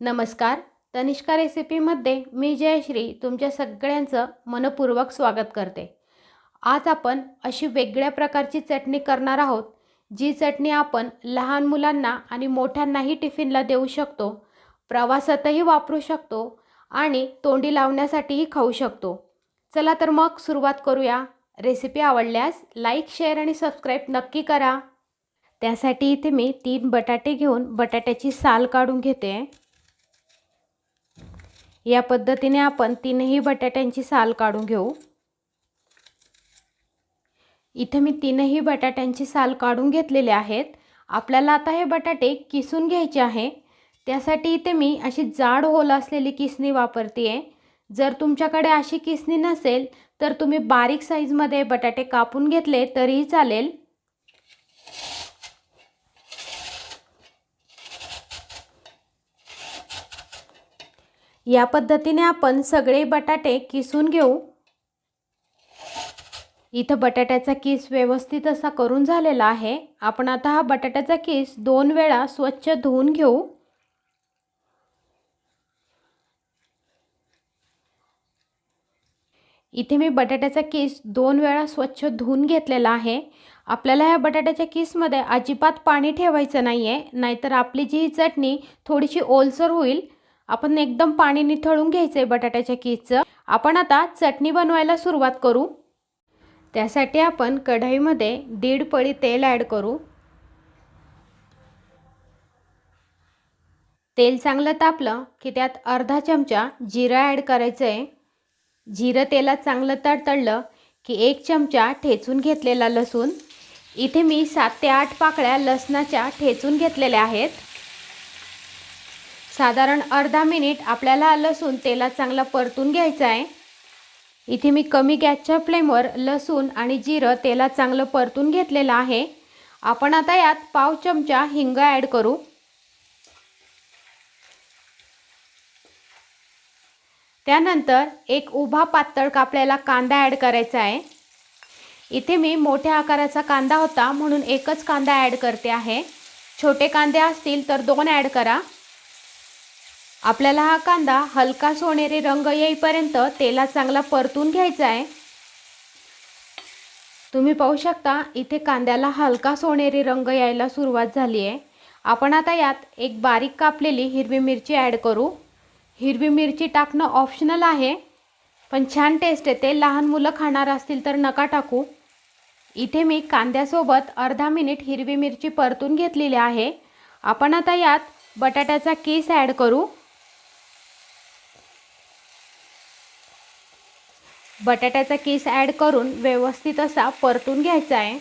नमस्कार. तनिष्का रेसिपीमध्ये मी जयश्री तुमच्या सगळ्यांचं मनपूर्वक स्वागत करते. आज आपण अशी वेगळ्या प्रकारची चटणी करणार आहोत जी चटणी आपण लहान मुलांना आणि मोठ्यांनाही टिफिनला देऊ शकतो प्रवासातही वापरू शकतो आणि तोंडी लावण्यासाठीही खाऊ शकतो. चला तर मग सुरुवात करूया. रेसिपी आवडल्यास लाईक शेअर आणि सबस्क्राईब नक्की करा. त्यासाठी इथे मी तीन बटाटे घेऊन बटाट्याची साल काढून घेते. या पद्धतीने आपण तीनही बटाट्यांची साल काढून घेऊ. इथे मी तीनही बटाट्यांची साल काढून घेतलेले आहेत. आपल्याला आता हे बटाटे किसून घ्यायचे आहे. त्यासाठी इथे मी अशी जाड होल असलेली किसणी वापरते आहे जर तुमच्याकडे अशी किसणी नसेल तर तुम्ही बारीक साईजमध्ये बटाटे कापून घेतले तरीही चालेल. या पद्धतीने आपण सगळे बटाटे किसून घेऊ. इथं बटाट्याचा किस व्यवस्थित असा करून झालेला आहे. आपण आता हा बटाट्याचा किस दोन वेळा स्वच्छ धुवून घेऊ. इथे मी बटाट्याचा किस दोन वेळा स्वच्छ धुवून घेतलेला आहे. आपल्याला ह्या बटाट्याच्या किसमध्ये अजिबात पाणी ठेवायचं नाही आहे नाहीतर आपली जी ही चटणी थोडीशी ओलसर होईल. आपण एकदम पाणी निथळून घ्यायचं आहे बटाट्याच्या किसचं. आपण आता चटणी बनवायला सुरुवात करू. त्यासाठी आपण कढईमध्ये दीड पळी तेल ॲड करू. तेल चांगलं तापलं की त्यात अर्धा चमचा जिरं ॲड करायचं आहे जिरं तेलात चांगलं तडतडलं की एक चमचा ठेचून घेतलेला लसूण. इथे मी सात ते आठ पाकळ्या लसणाच्या ठेचून घेतलेल्या आहेत. साधारण अर्धा मिनिट आपल्याला लसूण तेलात चांगला परतून घ्यायचा आहे. इथे मी कमी गॅसच्या फ्लेमवर लसूण आणि जिरं तेलात चांगलं परतून घेतलेलं आहे. आपण आता यात पाव चमचा हिंग ॲड करू. त्यानंतर एक उभा पातळ कापलेला कांदा ॲड करायचा आहे. इथे मी मोठ्या आकाराचा कांदा होता म्हणून एकच कांदा ॲड करते आहे. छोटे कांदे असतील तर दोन ॲड करा. आपल्याला हा कांदा हलका सोनेरी रंग येईपर्यंत तेलात चांगला परतून घ्यायचा आहे. तुम्ही पाहू शकता इथे कांद्याला हलका सोनेरी रंग यायला सुरुवात झाली आहे. आपण आता यात एक बारीक कापलेली हिरवी मिरची ॲड करू. हिरवी मिरची टाकणं ऑप्शनल आहे पण छान टेस्ट येते लहान मुलं खाणार असतील तर नका टाकू. इथे मी कांद्यासोबत अर्धा मिनिट हिरवी मिरची परतून घेतलेली आहे. आपण आता यात बटाट्याचा केस ॲड करू. बटाट्याचा केस ॲड करून व्यवस्थित असा परतून घ्यायचा आहे.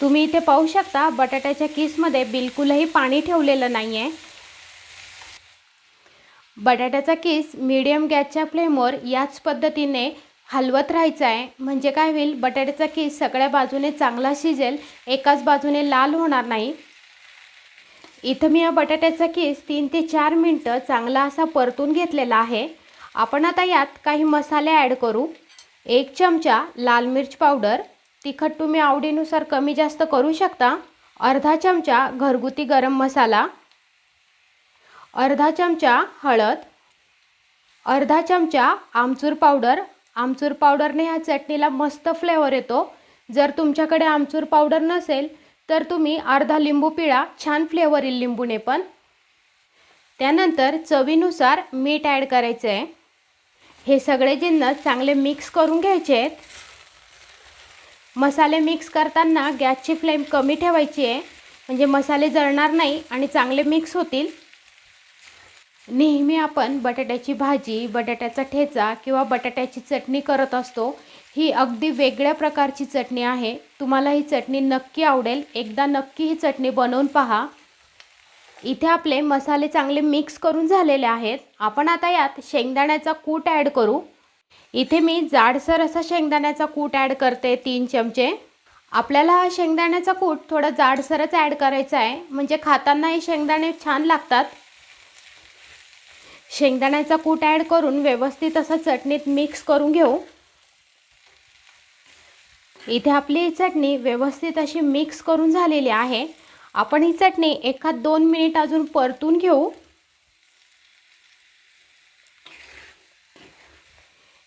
तुम्ही इथे पाहू शकता बटाट्याच्या किसमध्ये बिलकुलही पाणी ठेवलेलं नाही आहे बटाट्याचा किस मीडियम गॅसच्या फ्लेमवर याच पद्धतीने हलवत राहायचा आहे. म्हणजे काय होईल बटाट्याचा किस सगळ्या बाजूने चांगला शिजेल एकाच बाजूने लाल होणार नाही. इथं मी या बटाट्याचा किस तीन ते चार मिनटं चांगला असा परतून घेतलेला आहे. आपण आता यात काही मसाले ॲड करू. एक चमचा लाल मिर्च पावडर. तिखट तुम्ही आवडीनुसार कमी जास्त करू शकता. अर्धा चमचा घरगुती गरम मसाला. अर्धा चमचा हळद. अर्धा चमचा आमचूर पावडर. आमचूर पावडरने ह्या चटणीला मस्त फ्लेवर येतो. जर तुमच्याकडे आमचूर पावडर नसेल तर तुम्ही अर्धा लिंबू पिळा. छान फ्लेवर येईल लिंबूने पण. त्यानंतर चवीनुसार मीठ ॲड करायचं आहे हे सगळे जिन्नस चांगले मिक्स करून घ्यायचे. आहेत मसाले मिक्स करताना गॅसची फ्लेम कमी ठेवायची आहे. म्हणजे मसाले जळणार नाही आणि चांगले मिक्स होतील. नेहमी आपण बटाट्याची भाजी बटाट्याचा ठेचा किंवा बटाट्याची चटणी करत असतो. ही अगदी वेगळ्या प्रकारची चटणी आहे. तुम्हाला ही चटणी नक्की आवडेल. एकदा नक्की ही चटणी बनवून पहा. इथे आपले मसाले चांगले मिक्स करून झालेले आहेत. आपण आता यात शेंगदाण्याचा कूट ॲड करू. इथे मी जाडसर असा शेंगदाण्याचा कूट ॲड करते तीन चमचे. आपल्याला हा शेंगदाण्याचा कूट थोडा जाडसरच ॲड करायचा आहे. म्हणजे खाताना हे शेंगदाणे छान लागतात. शेंगदाण्याचा कूट ॲड करून व्यवस्थित असं चटणीत मिक्स करून घेऊ. इथे आपली चटणी व्यवस्थित अशी मिक्स करून झालेली आहे. आपण ही चटणी एखाद दोन मिनिट अजून परतून घेऊ.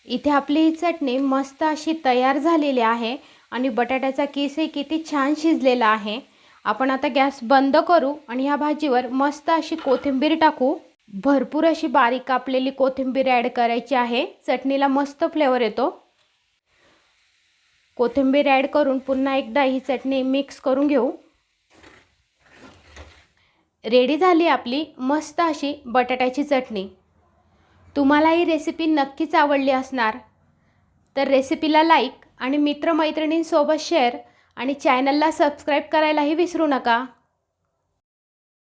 इथे आपली ही चटणी मस्त अशी तयार झालेली आहे आणि बटाट्याचा केसही किती छान शिजलेला आहे. आपण आता गॅस बंद करू आणि ह्या भाजीवर मस्त अशी कोथिंबीर टाकू. भरपूर अशी बारीक कापलेली कोथिंबीर ॲड करायची आहे. चटणीला मस्त फ्लेवर येतो. कोथिंबीर ॲड करून पुन्हा एकदा ही चटणी मिक्स करून घेऊ. रेडी झाली आपली मस्त अशी बटाट्याची चटणी. तुम्हाला ही रेसिपी नक्कीच आवडली असणार. तर रेसिपीला लाईक आणि मित्रमैत्रिणींसोबत शेअर आणि चॅनलला सबस्क्राईब करायलाही विसरू नका.